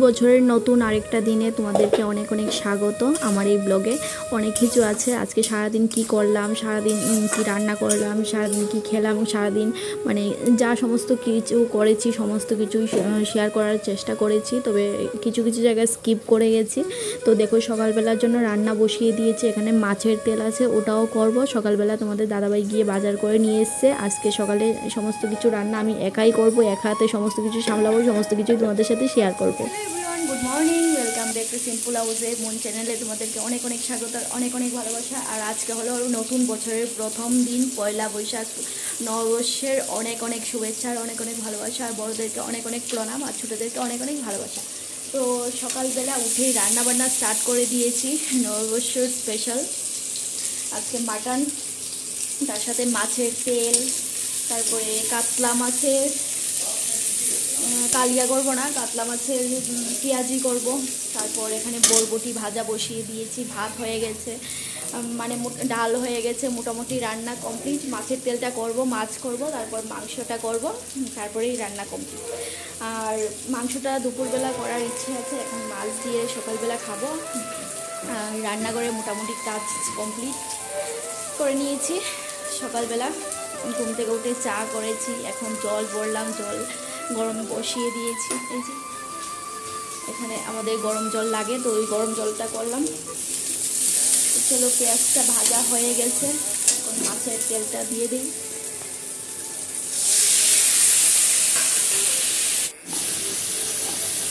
বছরের নতুন আরেকটা দিনে তোমাদেরকে অনেক অনেক স্বাগত আমার এই ব্লগে। অনেক কিছু আছে। আজকে সারাদিন কি করলাম, সারাদিন কি রান্না করলাম, সারাদিন কি খেলাম, সারাদিন মানে যা সমস্ত কিছু করেছি, সমস্ত কিছুই শেয়ার করার চেষ্টা করেছি, তবে কিছু কিছু জায়গায় স্কিপ করে গেছি। তো দেখো, সকালবেলার জন্য রান্না বসিয়ে দিয়েছি। এখানে মাছের তেল আছে, ওটাও করব। সকালবেলা তোমাদের দাদাভাই গিয়ে বাজার করে নিয়ে এসছে। আজকে সকালে সমস্ত কিছু রান্না আমি একাই করব, এক হাতে সমস্ত কিছু সামলাবো, সমস্ত কিছুই তোমাদের সাথে শেয়ার করব। Morning welcome back to simple হাউসে মন চ্যানেলে তোমাদেরকে অনেক অনেক স্বাগত, অনেক অনেক ভালোবাসা। আর আজকে হলো নতুন বছরের প্রথম দিন, পয়লা বৈশাখ, নববর্ষের অনেক অনেক শুভেচ্ছা আর অনেক অনেক ভালোবাসা। আর বড়োদেরকে অনেক অনেক প্রণাম আর ছোটোদেরকে অনেক অনেক ভালোবাসা। তো সকালবেলা উঠেই রান্না বান্না স্টার্ট করে দিয়েছি নববর্ষর স্পেশাল আজকে মাটন তার সাথে মাছের তেল, তারপরে কাতলা মাছের কালিয়া করব না, কাতলা মাছের পেঁয়াজি করব। তারপর এখানে বরবটি ভাজা বসিয়ে দিয়েছি, ভাত হয়ে গেছে। মানে ডাল হয়ে গেছে, মোটামুটি রান্না কমপ্লিট মাছের তেলটা করব, মাছ করব, তারপর মাংসটা করব তারপরেই রান্না কমপ্লিট আর মাংসটা দুপুরবেলা করার ইচ্ছে আছে, এখন মাছ দিয়ে সকালবেলা খাব। আর রান্না করে মোটামুটি কাজ কমপ্লিট করে নিয়েছি। সকালবেলা ঘুম থেকে উঠে চা করেছি, এখন জল ভরলাম, জল গরমে বসিয়ে দিয়েছি। এই যে এখানে আমাদের গরম জল লাগে, তো ওই গরম জলটা করলাম। চলো পেঁয়াজটা ভাজা হয়ে গেছে। এখন মাছের তেলটা দিয়ে দিই।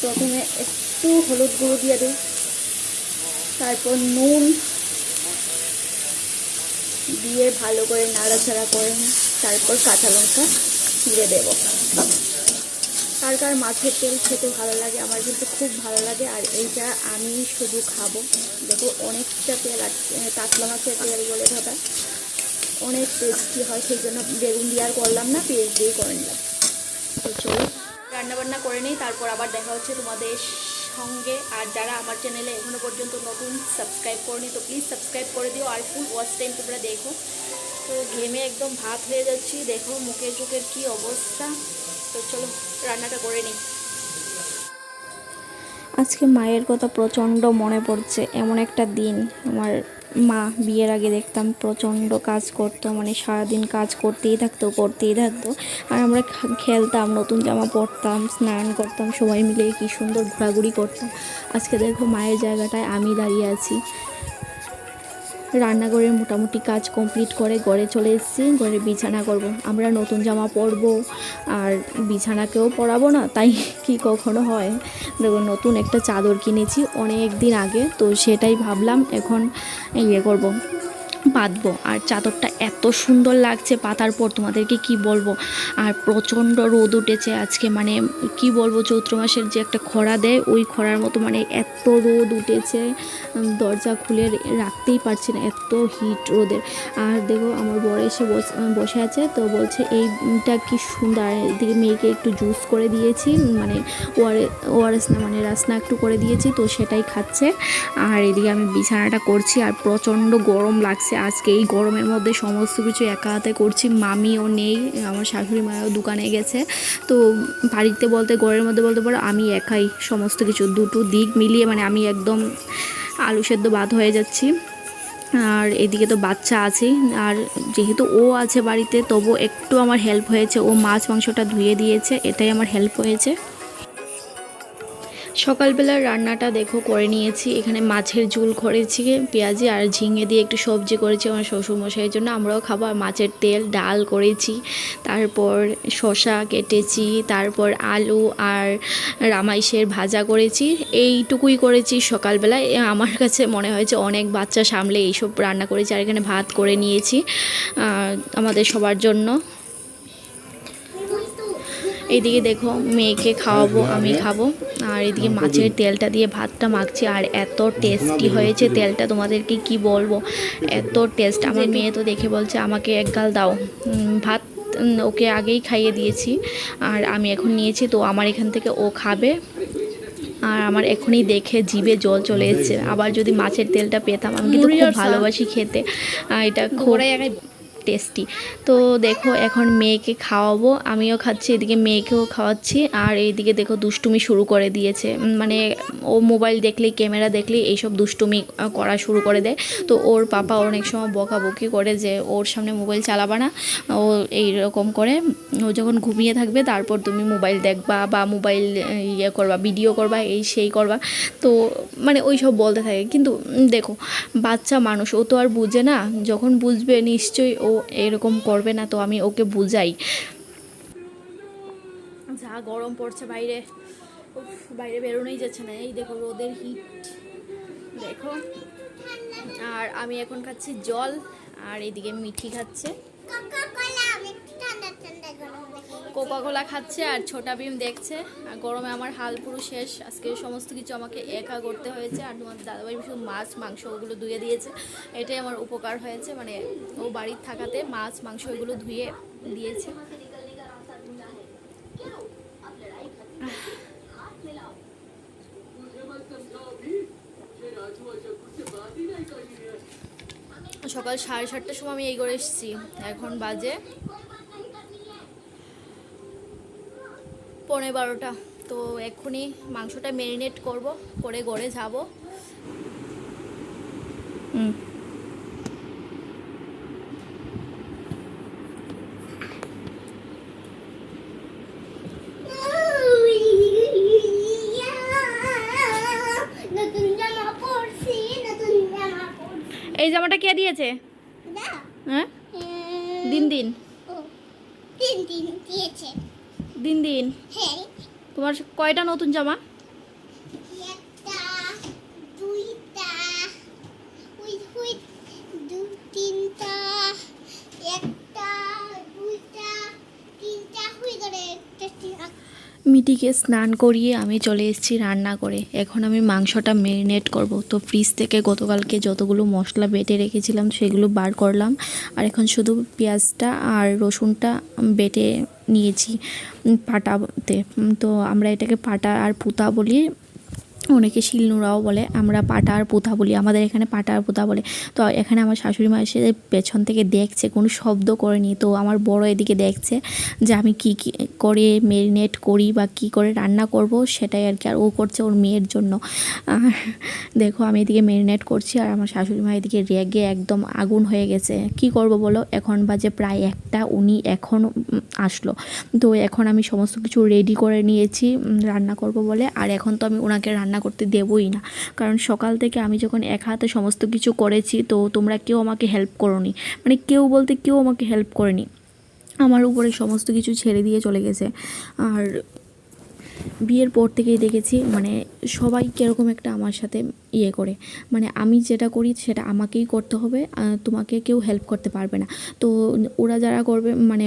প্রথমে একটু হলুদ গুঁড়ো দিয়ে দিই। তারপর নুন দিয়ে ভালো করে নাড়াচাড়া করে তারপর কাঁচা লঙ্কা দিয়ে দেবো। কার কার মাছের তেল খেতে ভালো লাগে আমার কিন্তু খুব ভালো লাগে, আর এইটা আমি শুধু খাব। দেখো অনেকটা তেল আছে কাতলা মাছের তেল বলে ভাবা। অনেক টেস্টি হয়, সেই জন্য বেগুন দিয়ে আর করলাম না, পেঁয়াজ দিয়ে করে নিলাম। তো চলো, রান্নাবান্না করে নিই, তারপর আবার দেখা হচ্ছে তোমাদের সঙ্গে। আর যারা আমার চ্যানেলে এখনও পর্যন্ত নতুন সাবস্ক্রাইব করনি, তো প্লিজ সাবস্ক্রাইব করে দিও, আর ফুল ওয়াচ টাইম তোমরা দেখো। তো ঘেমে একদম ভাত হয়ে যাচ্ছি, দেখো মুখের চোখের কি অবস্থা। তো চলো। রান্নাটা করে নিই। আজকে মায়ের কথা প্রচণ্ড মনে পড়ছে, এমন একটা দিন। আমার মা বিয়ের আগে দেখতাম প্রচণ্ড কাজ করতো মানে সারাদিন কাজ করতেই থাকতো করতেই থাকতো। আর আমরা খেলতাম, নতুন জামা পরতাম, স্নান করতাম, সবাই মিলে কি সুন্দর ঘোরাঘুরি করতাম। আজকে দেখো মায়ের জায়গাটায় আমি দাঁড়িয়ে আছি। রান্নাঘরের মোটামুটি কাজ কমপ্লিট করে ঘরে চলে এসেছি ঘরে বিছানা করব। আমরা নতুন জামা পরব, আর বিছানাকেও পরাবো না, তাই কি কখনো হয় দেখুন, নতুন একটা চাদর কিনেছি অনেক দিন আগে, তো সেটাই ভাবলাম এখন ইয়ে করব। পাতবো আর চাদরটা এত সুন্দর লাগছে পাতার পর তোমাদেরকে কি বলব? আর প্রচণ্ড রোদ উঠেছে আজকে মানে কি বলব, চৈত্র মাসের যে একটা খরা দেয়, ওই খরার মতো মানে এত রোদ উঠেছে। দরজা খুলে রাখতেই পারছি না এত হিট রোদের। আর দেখো, আমার বড় এসে বস- আছে, তো বলছে, এইটা কি সুন্দর। এদিকে মেয়েকে একটু জুস করে দিয়েছি মানে ওআরএস না মানে রাসনা একটু করে দিয়েছি, তো সেটাই খাচ্ছে। আর এদিকে আমি বিছানাটা করছি, আর প্রচণ্ড গরম লাগছে আজকে এই গরমের মধ্যে সমস্ত কিছু একা হাতে করছি, মামিও নেই, আমার শাশুড়ি মাও দোকানে গেছে। তো বাড়িতে বলতে, ঘরের মধ্যে বলতে পারো, আমি একাই সমস্ত কিছু, দুটো দিক মিলিয়ে মানে আমি একদম আলু সেদ্ধ বাদ হয়ে যাচ্ছি। আর এদিকে তো বাচ্চা আছেই, আর যেহেতু ও আছে বাড়িতে তবু একটু আমার হেল্প হয়েছে। ও মাছ, মাংসটা ধুয়ে দিয়েছে, এটাই আমার হেল্প হয়েছে। সকালবেলার রান্নাটা দেখো করে নিয়েছি। এখানে মাছের ঝুল করেছি, পেঁয়াজি আর ঝিঙে দিয়ে একটু সবজি করেছি আমার শ্বশুরমশাইয়ের জন্য। আমরাও খাব আর মাছের তেল, ডাল করেছি। তারপর শসা কেটেছি, তারপর আলু আর রামাইশের ভাজা করেছি। এইটুকুই করেছি সকালবেলায়। আমার কাছে মনে হয়েছে অনেক বাচ্চা সামলে এইসব রান্না করেছি আর এখানে ভাত করে নিয়েছি আমাদের সবার জন্য। এইদিকে দেখো মেয়েকে খাওয়াবো আমি খাব। আর এদিকে মাছের তেলটা দিয়ে ভাতটা মাখছি আর এত টেস্টি হয়েছে তেলটা। তোমাদেরকে কি বলব? এত টেস্ট আমার মেয়ে তো দেখে বলছে আমাকে এক গাল দাও। ভাত ওকে আগেই খাইয়ে দিয়েছি। আর আমি এখন নিয়েছি তো আমার এখান থেকে ও খাবে। আর আমার এখনই দেখে জিভে জল চলে এসেছে। আবার যদি মাছের তেলটা পেতাম আমি কিন্তু খুব ভালোবাসি খেতে। আর এটা খুব টেস্টি তো দেখো, এখন মেয়েকে খাওয়াবো, আমিও খাচ্ছি, এদিকে মেয়েকেও খাওয়াচ্ছি, আর এইদিকে দেখো দুষ্টুমি শুরু করে দিয়েছে। মানে ও মোবাইল দেখলেই, ক্যামেরা দেখলেই এইসব দুষ্টুমি করা শুরু করে দেয়। তো ওর পাপা অনেক সময় বকাবকি করে যে, ওর সামনে মোবাইল চালাবা না, ও এই রকম করে। ও যখন ঘুমিয়ে থাকবে, তারপর তুমি মোবাইল দেখবা বা মোবাইল ইয়ে করবা, ভিডিও করবা, এই সেই করবা। তো মানে ওই সব বলতে থাকে। কিন্তু দেখো, বাচ্চা মানুষ, ও তো আর বুঝে না। যখন বুঝবে, নিশ্চয়ই ও এরকম করবে না তো আমি ওকে বুঝাই। যা গরম পড়ছে বাইরে। উফ, বাইরে বেরোনোই যাচ্ছে না। এই দেখো রোদের হিট দেখো। আর আমি এখন খাচ্ছি জল আর এদিকে মিঠি খাচ্ছে। কোকা কোলা খাচ্ছে আর ছোটা ভীম দেখছে। আর গরমে আমার হাল পুরো শেষ। আজকে সমস্ত কিছু আমাকে একা করতে হয়েছে। আর তোমার দাদাভাই শুধু মাছ, মাংস ওগুলো ধুয়ে দিয়েছে। এটাই আমার উপকার হয়েছে। মানে ও বাড়ির থাকাতে মাছ, মাংস ওগুলো ধুয়ে দিয়েছে। সকাল সাড়ে সাতটার সময় আমি এই করে এসেছি। এখন বাজে পৌনে বারোটা। তো এক্ষুনি মাংসটা ম্যারিনেট করব করে গড়ে যাব। হুম। এই জামাটা কে দিয়েছে না হ্যাঁ উম, দিন দিন ও, তিন দিন দিয়েছে দিন দিন হ্যাঁ তোমার কয়টা নতুন জামা একটা দুইটা ওই ওই দু তিনটা একটা দুইটা তিনটা হয়ে গেলে একটা তিন- মিটিকে স্নান করিয়ে আমি চলে এসেছি রান্না করে। এখন আমি মাংসটা ম্যারিনেট করব। তো ফ্রিজ থেকে গতকালকে যতগুলো মশলা বেটে রেখেছিলাম, সেগুলো বার করলাম। আর এখন শুধু পেঁয়াজটা আর রসুনটা বেটে নিয়েছি পাটাতে। তো আমরা এটাকে পাটা আর পুতা বলি। অনেকে শিলনোড়াও বলে, আমরা পাটা আর পোতা বলি, আমাদের এখানে পাটা আর পোতা বলে। তো এখানে আমার শাশুড়ি মা এসে পেছন থেকে দেখছে, কোনো শব্দ করেনি। তো আমার বড় এদিকে দেখছে যে আমি কি কি করে মেরিনেট করি বা কি করে রান্না করব সেটাই আর কি, আর ও করছে ওর মেয়ের জন্য। দেখো আমি এদিকে মেরিনেট করছি আর আমার শাশুড়ি মা এদিকে রেগে একদম আগুন হয়ে গেছে। কি করব বলো? এখন বাজে প্রায় একটা, উনি এখন আসলো। তো এখন আমি সমস্ত কিছু রেডি করে নিয়েছি রান্না করব বলে। আর এখন তো আমি ওনাকে রান্না করতে দেবই না। কারণ সকাল থেকে আমি যখন এক হাতে সমস্ত কিছু করেছি, তো তোমরা কেউ আমাকে হেল্প করোনি। মানে কেউ বলতে কেউ আমাকে হেল্প করেনি। আমার উপরে সমস্ত কিছু ছেড়ে দিয়ে চলে গেছে। আর বিয়ের পর থেকেই দেখেছি মানে সবাই কীরকম একটা আমার সাথে ইয়ে করে। মানে আমি যেটা করি সেটা আমাকেই করতে হবে তোমাকে কেউ হেল্প করতে পারবে না। তো ওরা যারা করবে মানে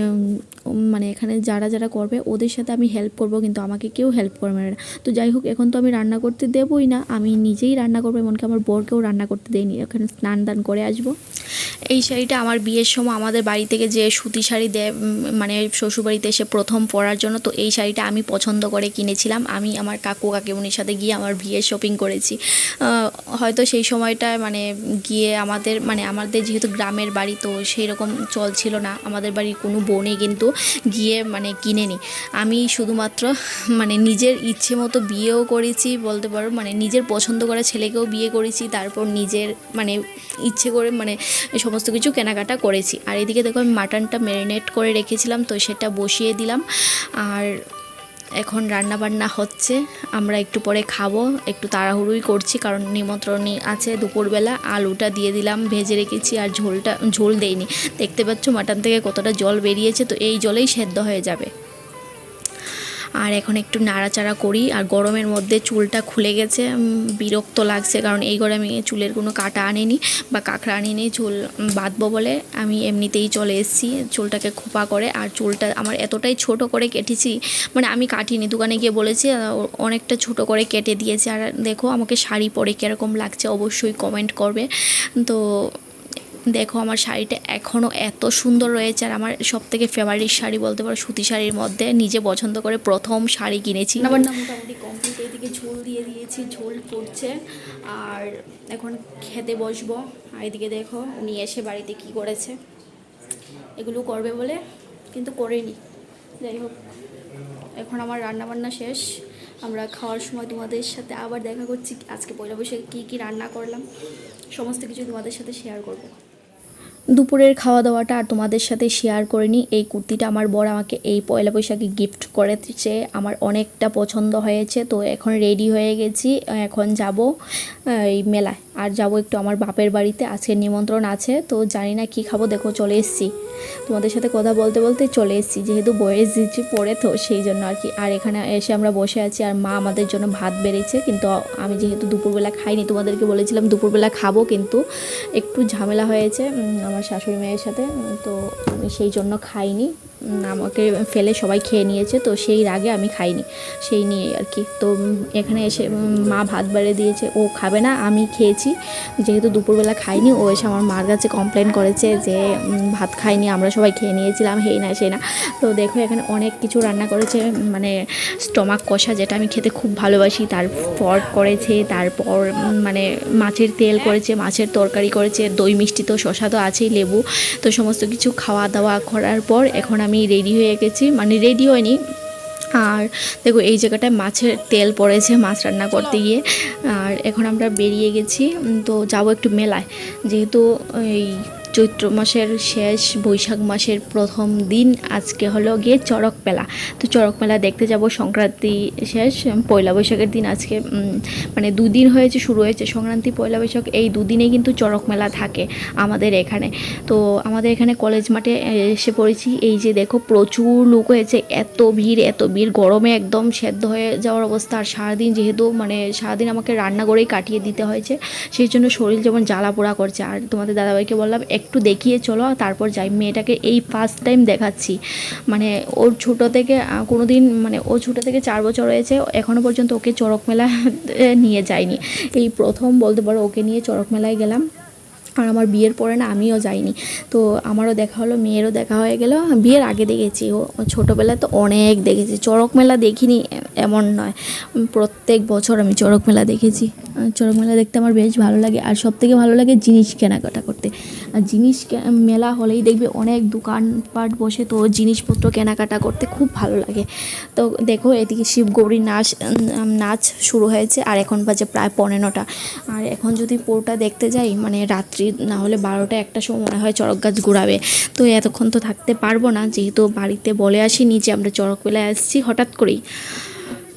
মানে এখানে যারা যারা করবে, ওদের সাথে আমি হেল্প করব, কিন্তু আমাকে কেউ হেল্প করবে না। তো যাই হোক, এখন তো আমি রান্না করতে দেবই না, আমি নিজেই রান্না করব, এমনকি আমার বরকেও রান্না করতে দেয়নি এখানে স্নান দান করে আসব। এই শাড়িটা আমার বিয়ের সময় আমাদের বাড়ি থেকে যে সুতি শাড়ি দেয় মানে শ্বশুরবাড়িতে এসে প্রথম পরার জন্য, তো এই শাড়িটা আমি পছন্দ করে কিনেছিলাম। আমি আমার কাকু কাকিমুনির সাথে গিয়ে আমার বিয়ের শপিং করেছি। হয়তো সেই সময়টা মানে গিয়ে আমাদের মানে আমাদের যেহেতু গ্রামের বাড়ি, তো সেই রকম চল ছিল না। আমাদের বাড়ির কোনো বোনে কিন্তু গিয়ে মানে কিনেনি। আমি শুধুমাত্র মানে নিজের ইচ্ছে মতো বিয়েও করেছি বলতে পারো মানে নিজের পছন্দ করা ছেলেকেও বিয়ে করেছি, তারপর নিজের মানে ইচ্ছে করে মানে সমস্ত কিছু কেনাকাটা করেছি। আর এদিকে দেখো আমি মাটনটা ম্যারিনেট করে রেখেছিলাম, তো সেটা বসিয়ে দিলাম। আর এখন রান্না বান্না হচ্ছে, আমরা একটু পরে খাব, একটু তাড়াহুড়োই করছি কারণ নিমন্ত্রণী আছে দুপুরবেলা। আলুটা দিয়ে দিলাম, ভেজে রেখেছি আর ঝোলটা, ঝোল দেইনি। দেখতে পাচ্ছ মাটন থেকে কতটা জল বেরিয়েছে, তো এই জলেই সেদ্ধ হয়ে যাবে। আর এখন একটু নাড়াচাড়া করি, আর গরমের মধ্যে চুলটা খুলে গেছে বিরক্ত লাগছে, কারণ এই গরমে চুলের কোনো কাটা আনিনি বা কাঁকড়া আনিনি, চুল বাঁধবো বলে আমি এমনিতেই চলে এসেছি, চুলটাকে খোপা করে, আর চুলটা আমার এতটাই ছোট করে কেটেছি মানে আমি কাটিনি, দোকানে গিয়ে বলেছি অনেকটা ছোট করে কেটে দিয়েছে, আর দেখো আমাকে শাড়ি পরে কীরকম লাগছে, অবশ্যই কমেন্ট করবে, তো দেখো আমার শাড়িটা এখনও এত সুন্দর রয়েছে আর আমার সব থেকে ফেভারিট শাড়ি বলতে পারো সুতি শাড়ির মধ্যে নিজে পছন্দ করে প্রথম শাড়ি কিনেছি। আমার মোটামুটি কমপ্লিট এইদিকে ঝোল দিয়ে দিয়েছি, ঝোল পড়ছে আর এখন খেতে বসবো। আর এদিকে দেখো, উনি এসে বাড়িতে কি করেছে। এগুলো করবে বলে কিন্তু করেনি। যাই হোক, এখন আমার রান্না বান্না শেষ। আমরা খাওয়ার সময় তোমাদের সাথে আবার দেখা করছি। আজকে পয়লা বৈশাখে কী কী রান্না করলাম, সমস্ত কিছু তোমাদের সাথে শেয়ার করব। দুপুরের খাওয়া দাওয়াটা আর তোমাদের সাথে শেয়ার করিনি। এই কুর্তিটা আমার বর আমাকে এই পয়লা বৈশাখে গিফট করেছে আমার অনেকটা পছন্দ হয়েছে। তো এখন রেডি হয়ে গেছি। এখন যাব এই মেলায়। আর যাব একটু আমার বাপের বাড়িতে, আজকে নিমন্ত্রণ আছে, তো জানি না কী খাব, দেখো চলে এসেছি। তোমাদের সাথে কথা বলতে বলতে চলে এসেছি, যেহেতু বয়স দিচ্ছি পড়ে তো সেই জন্য আর কি। আর এখানে এসে আমরা বসে আছি, আর মা আমাদের জন্য ভাত বেড়েছে, কিন্তু আমি যেহেতু দুপুরবেলা খাইনি, তোমাদেরকে বলেছিলাম দুপুরবেলা খাব, কিন্তু একটু ঝামেলা হয়েছে আমার শাশুড়ি মায়ের সাথে, তো আমি সেই জন্য খাইনি। আমাকে ফেলে সবাই খেয়ে নিয়েছে, তো সেই রাগে আমি খাইনি, সেই নিয়ে আর কি। তো এখানে এসে মা ভাত বেড়ে দিয়েছে, ও খাবে না, আমি খেয়েছি, যেহেতু দুপুরবেলা খাইনি, ও এসে আমার মার কাছে কমপ্লেন করেছে যে ভাত খাইনি, আমরা সবাই খেয়ে নিয়েছিলাম, হেই না সেই না। তো দেখো এখানে অনেক কিছু রান্না করেছে মানে স্টমাক কষা, যেটা আমি খেতে খুব ভালোবাসি তারপর করেছে, তারপর মানে মাছের তেল করেছে, মাছের তরকারি করেছে, দই মিষ্টি তো শশা তো আছেই, লেবু তো সমস্ত কিছু খাওয়া দাওয়া করার পর এখন আমি রেডি হয়ে গেছি মানে রেডি হয়নি। আর দেখো, এই জায়গাটায় মাছের তেল পড়েছে, মাছ রান্না করতে গিয়ে। আর এখন আমরা বেরিয়ে গেছি তো যাব একটু মেলায়। যেহেতু এই চৈত্র মাসের শেষ, বৈশাখ মাসের প্রথম দিন আজকে হলো গিয়ে চড়ক মেলা। তো চড়ক মেলা দেখতে যাব, সংক্রান্তি শেষ পয়লা বৈশাখের দিন আজকে মানে দুদিন হয়েছে, শুরু হয়েছে সংক্রান্তি, পয়লা বৈশাখ, এই দুদিনে কিন্তু চড়ক মেলা থাকে আমাদের এখানে। তো আমাদের এখানে কলেজ মাঠে এসে পড়েছি, এই যে দেখো প্রচুর লোক হয়েছে, এত ভিড় এত ভিড়, গরমে একদম সেদ্ধ হয়ে যাওয়ার অবস্থা। আর সারাদিন যেহেতু মানে সারাদিন আমাকে রান্না করেই কাটিয়ে দিতে হয়েছে, সেই জন্য শরীর যেমন জ্বালা পোড়া করছে। আর তোমাদের দাদাভাইকে বললাম একটু দেখিয়ে চলো তারপর যাই। মেয়েটাকে এই ফার্স্ট টাইম দেখাচ্ছি। মানে ওর ছোটো থেকে কোনো দিন মানে ও ছোটো থেকে চার বছর হয়েছে এখনও পর্যন্ত ওকে চড়ক মেলা নিয়ে যায়নি। এই প্রথম বলতে পারো ওকে নিয়ে চড়ক মেলায় গেলাম। আর আমার বিয়ের পরে না আমিও যাইনি। তো আমারও দেখা হলো, মেয়েরও দেখা হয়ে গেল। বিয়ের আগে দেখেছি। ও ছোটোবেলায় তো অনেক দেখেছি। চড়ক মেলা দেখিনি, এমন নয়। প্রত্যেক বছর আমি চড়ক মেলা দেখেছি। চড়ক মেলা দেখতে আমার বেশ ভালো লাগে। আর সব থেকে ভালো লাগে জিনিস কেনাকাটা করতে। আর জিনিস মেলা হলেই দেখবে অনেক দোকানপাট বসে তো জিনিসপত্র কেনাকাটা করতে খুব ভালো লাগে। তো দেখো, এদিকে শিব শিবগৌরী নাচ নাচ শুরু হয়েছে। আর এখন বাজে প্রায় পনেরোটা। আর এখন যদি পুরোটা দেখতে যাই মানে রাত্রি না হলে বারোটা একটা সময় হয় চড়ক গাছ ঘুরাবে। তো এতক্ষণ তো থাকতে পারব না, যেহেতু বাড়িতে বলে আসিনি যে আমরা চড়ক মেলায় আসছি হঠাৎ করেই।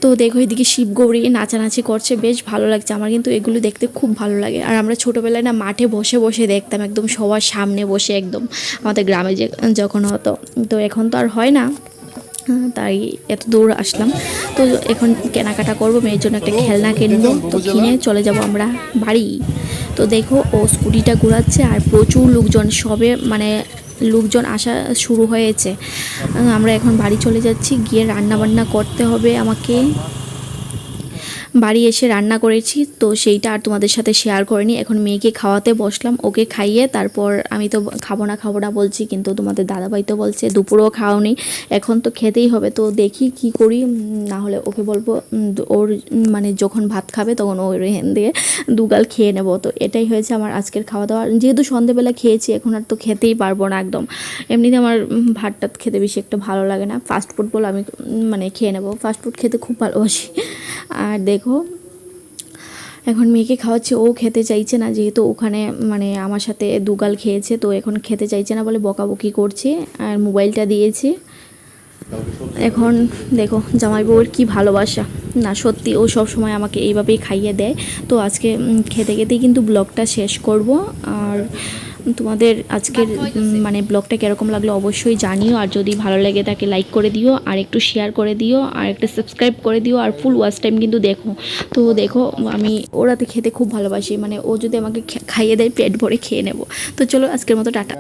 তো দেখো এদিকে শিবগৌরী নাচানাচি করছে, বেশ ভালো লাগছে আমার, কিন্তু এগুলো দেখতে খুব ভালো লাগে। আর আমরা ছোটোবেলায় না মাঠে বসে বসে দেখতাম, একদম সবার সামনে বসে একদম আমাদের গ্রামে যে যখন হতো। তো এখন তো আর হয় না তাই এত দূর আসলাম। তো এখন কেনাকাটা করব, মেয়ের জন্য একটা খেলনা কিনবো। তো কিনে চলে যাব আমরা বাড়ি। তো দেখো, ও স্কুটিটা ঘোরাচ্ছে আর প্রচুর লোকজন, সবে মানে লোকজন আসা শুরু হয়েছে। আমরা এখন বাড়ি চলে যাচ্ছি, গিয়ে রান্না বান্না করতে হবে আমাকে। বাড়ি এসে রান্না করেছি তো সেইটা আর তোমাদের সাথে শেয়ার করিনি। এখন মেয়েকে খাওয়াতে বসলাম ওকে খাইয়ে তারপর আমি তো খাব না খাব না বলছি কিন্তু তোমাদের দাদাভাই তো বলছে দুপুরেও খাওয়ানি এখন তো খেতেই হবে তো দেখি কি করি না হলে ওকে বলব ওর মানে যখন ভাত খাবে তখন ওর হেন দিয়ে দুগাল খেয়ে নেব তো এটাই হয়েছে আমার আজকের খাওয়া দাওয়া যেহেতু সন্ধেবেলা খেয়েছি এখন আর তো খেতেই পারব না একদম। এমনিতে আমার উম, ভাত টাত খেতে বেশি একটা ভালো লাগে না ফাস্ট ফুড বলে আমি মানে খেয়ে নেব। ফাস্ট ফুড খেতে খুব ভালোবাসি। আর দেখো এখন মেয়েকে খাওয়াচ্ছি, ও খেতে চাইছে না যেহেতু ওখানে মানে আমার সাথে দুগাল খেয়েছে, তো এখন খেতে চাইছে না বলে বকাবকি করছে আর মোবাইলটা দিয়েছি। এখন দেখো জামাই বউয়ের কী ভালোবাসা। না, সত্যি ও সব সময় আমাকে এইভাবেই খাইয়ে দেয়। তো আজকে খেতে খেতেই কিন্তু ব্লগটা শেষ করব। আর তোমাদের আজকের মানে ব্লগটা কীরকম লাগল অবশ্যই জানিও আর যদি ভালো লাগে তাকে লাইক করে দিও আর একটু শেয়ার করে দিও আর একটা সাবস্ক্রাইব করে দিও আর ফুল ওয়াচ টাইম কিন্তু দেখো। তো দেখো আমি ওরাতে খেতে খুব ভালোবাসি মানে ও যদি আমাকে খাইয়ে দেয় পেট ভরে খেয়ে নেব। তো চলো আজকের মতো টাটা।